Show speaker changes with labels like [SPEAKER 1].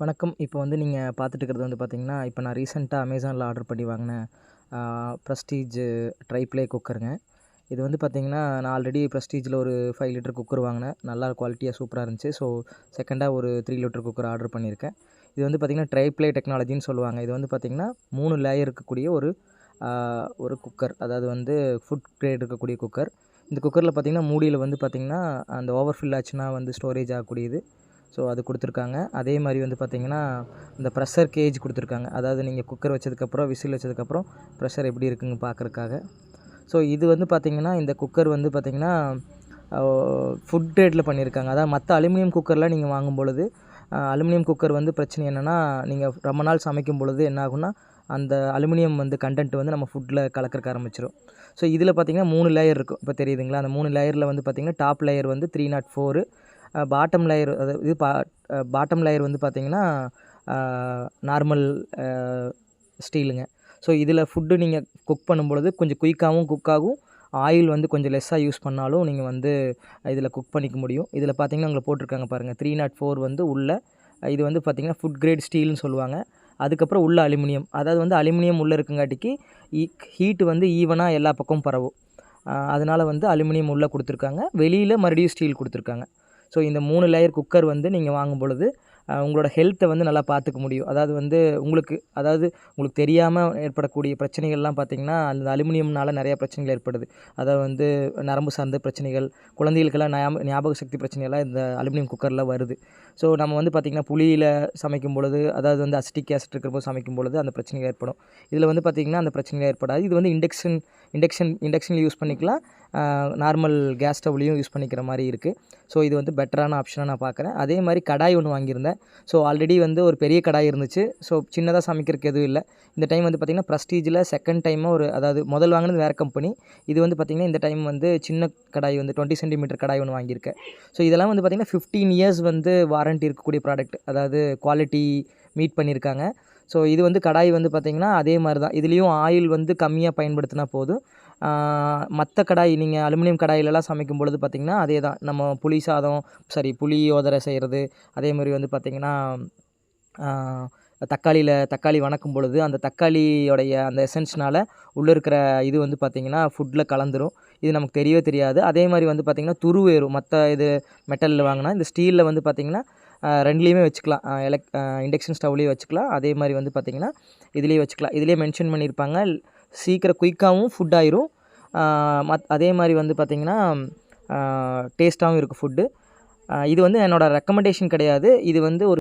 [SPEAKER 1] வணக்கம். இப்போ வந்து நீங்கள் பார்த்துட்டு இருக்கிறது வந்து பார்த்தீங்கன்னா இப்போ நான் ரீசெண்டாக அமேசானில் ஆர்டர் பண்ணி வாங்கினேன். ப்ரஸ்டீஜு ட்ரை ப்ளே குக்கருங்க இது வந்து பார்த்திங்கன்னா நான் ஆல்ரெடி ப்ரஸ்டீஜில் ஒரு ஃபைவ் லிட்டர் குக்கர் வாங்கினேன். நல்லா குவாலிட்டியாக சூப்பராக இருந்துச்சு. ஸோ செகண்டாக ஒரு த்ரீ லிட்டர் குக்கர் ஆர்டர் பண்ணியிருக்கேன் இது வந்து பார்த்திங்கன்னா ட்ரை ப்ளே டெக்னாலஜின்னு சொல்லுவாங்க. இது வந்து பார்த்திங்கன்னா மூணு லேயர் இருக்கக்கூடிய ஒரு ஒரு குக்கர் அதாவது வந்து ஃபுட் கிரேட் இருக்கக்கூடிய குக்கர் இந்த குக்கரில் பார்த்திங்கன்னா மூடியில் வந்து பார்த்திங்கன்னா அந்த ஓவர் ஃபில் ஆச்சுன்னா வந்து ஸ்டோரேஜ் ஆகக்கூடியது. ஸோ அது கொடுத்துருக்காங்க. அதே மாதிரி வந்து பார்த்திங்கன்னா இந்த ப்ரெஷர் கேஜ் கொடுத்துருக்காங்க. அதாவது நீங்கள் குக்கர் வச்சதுக்கப்புறம் விசில் வச்சதுக்கப்புறம் ப்ரெஷர் எப்படி இருக்குங்க பார்க்குறக்காக ஸோ இது வந்து பார்த்திங்கன்னா இந்த குக்கர் வந்து பார்த்திங்கன்னா ஃபுட் ரேட்டில் பண்ணியிருக்காங்க. அதாவது மற்ற அலுமினியம் குக்கர்லாம் நீங்கள் வாங்கும் பொழுது அலுமினியம் குக்கர் வந்து பிரச்சனை என்னென்னா நீங்கள் ரொம்ப நாள் சமைக்கும் பொழுது என்ன ஆகுன்னா அந்த அலுமினியம் வந்து கண்டென்ட் வந்து நம்ம ஃபுட்டில் கலக்கறக்க ஆரம்பிச்சிடும் ஸோ இதில் பார்த்திங்கன்னா மூணு லேயர் இருக்கும். இப்போ தெரியுதுங்களா? அந்த மூணு லேயரில் வந்து பார்த்திங்கன்னா டாப் லேயர் வந்து three naught four bottom layer அதாவது இது பா பாட்டம் லேயர் வந்து பார்த்திங்கன்னா நார்மல் ஸ்டீலுங்க ஸோ இதில் ஃபுட்டு நீங்கள் குக் பண்ணும்பொழுது கொஞ்சம் குயிக்காகவும் குக் ஆகும். ஆயில் வந்து கொஞ்சம் லெஸ்ஸாக யூஸ் பண்ணாலும் நீங்கள் வந்து இதில் குக் பண்ணிக்க முடியும். இதில் பார்த்தீங்கன்னா உங்களை போட்டிருக்காங்க பாருங்கள் த்ரீ நாட் ஃபோர் வந்து உள்ள இது வந்து பார்த்திங்கன்னா ஃபுட் கிரேட் ஸ்டீல்னு சொல்லுவாங்க. அதுக்கப்புறம் உள்ள அலுமினியம். அதாவது வந்து அலுமினியம் உள்ளே இருக்குங்காட்டிக்கு ஹீட்டு வந்து ஈவனாக எல்லா பக்கமும் பரவும். அதனால் வந்து அலுமினியம் உள்ளே கொடுத்துருக்காங்க. வெளியில் மறுபடியும் ஸ்டீல் கொடுத்துருக்காங்க. ஸோ இந்த மூணு லேயர் குக்கர் வந்து நீங்கள் வாங்கும் பொழுது உங்களோட ஹெல்த்தை வந்து நல்லா பார்த்துக்க முடியும். அதாவது வந்து உங்களுக்கு அதாவது உங்களுக்கு தெரியாமல் ஏற்படக்கூடிய பிரச்சனைகள்லாம் பார்த்தீங்கன்னா அந்த அலுமினியம்னால நிறையா பிரச்சனைகள் ஏற்படுது. அதாவது வந்து நரம்பு சார்ந்த பிரச்சனைகள் குழந்தைகளுக்கெல்லாம் ஞாபக ஞாபக சக்தி பிரச்சனைகள்லாம் இந்த அலுமினியம் குக்கரில் வருது. ஸோ நம்ம வந்து பார்த்திங்கன்னா புளியில் சமைக்கும் பொழுது அதாவது வந்து அசிட்டிக் ஆசிட் இருக்கிறப்போ சமைக்கும் பொழுது அந்த பிரச்சனைகள் ஏற்படும். இதில் வந்து பார்த்திங்கன்னா அந்த பிரச்சனைகள் ஏற்படாது. இது வந்து இண்டக்ஷன் இண்டக்ஷன் இண்டக்ஷனில் யூஸ் பண்ணிக்கலாம். நார்மல் கேஸ் ஸ்டவ்லையும் யூஸ் பண்ணிக்கிற மாதிரி இருக்குது ஸோ இது வந்து பெட்டரான ஆப்ஷனாக நான் பார்க்குறேன். அதே மாதிரி கடாய் ஒன்று வாங்கியிருந்தேன். ஸோ ஆல்ரெடி வந்து ஒரு பெரிய கடாய் இருந்துச்சு. ஸோ சின்னதாக சமைக்கிறதுக்கு எதுவும் இல்லை. இந்த டைம் வந்து பார்த்திங்கன்னா ப்ரஸ்டீஜில் செகண்ட் டைமாக ஒரு அதாவது முதல் வாங்கினது வேறு கம்பெனி இது வந்து பார்த்திங்கன்னா இந்த டைம் வந்து சின்ன கடாய் வந்து டுவெண்ட்டி சென்டிமீட்டர் கடாய் ஒன்று வாங்கியிருக்கேன். ஸோ இதெல்லாம் வந்து பார்த்திங்கன்னா ஃபிஃப்டீன் இயர்ஸ் வந்து வாரண்ட்டி இருக்கக்கூடிய ப்ராடக்ட் அதாவது குவாலிட்டி மீட் பண்ணியிருக்காங்க. ஸோ இது வந்து கடாய் வந்து பார்த்திங்கன்னா அதே மாதிரி தான் இதுலேயும் ஆயில் வந்து கம்மியாக பயன்படுத்தினா போதும். மற்ற கடாய் நீங்கள் அலுமினியம் கடாயிலலாம் சமைக்கும் பொழுது பார்த்திங்கன்னா அதே தான் நம்ம புளி சாதம் சாரி புளி ஓதரை செய்கிறது அதே மாதிரி வந்து பார்த்திங்கன்னா தக்காளியில் தக்காளி வணக்கும் பொழுது அந்த தக்காளியோடைய அந்த எசன்ஸ்னால் உள்ளே இருக்கிற இது வந்து பார்த்திங்கன்னா ஃபுட்டில் கலந்துரும். இது நமக்கு தெரியவே தெரியாது. அதே மாதிரி வந்து பார்த்திங்கன்னா துருவேறும் மற்ற இது மெட்டலில் வாங்கினா இந்த ஸ்டீலில் வந்து பார்த்திங்கன்னா ரெண்டுலேயுமே வச்சுக்கலாம். எலக் இண்டக்ஷன் ஸ்டவ்லேயும் வச்சுக்கலாம். அதே மாதிரி வந்து பார்த்திங்கன்னா இதுலேயே வச்சுக்கலாம். இதுலேயே மென்ஷன் பண்ணியிருப்பாங்க. சீக்கிரம் குயிக்காகவும் ஃபுட் ஆயிரும். மத் அதே மாதிரி வந்து பார்த்திங்கன்னா டேஸ்ட்டாகவும் இருக்கும் ஃபுட்டு இது வந்து என்னோடய ரெக்கமெண்டேஷன் கிடையாது. இது வந்து ஒரு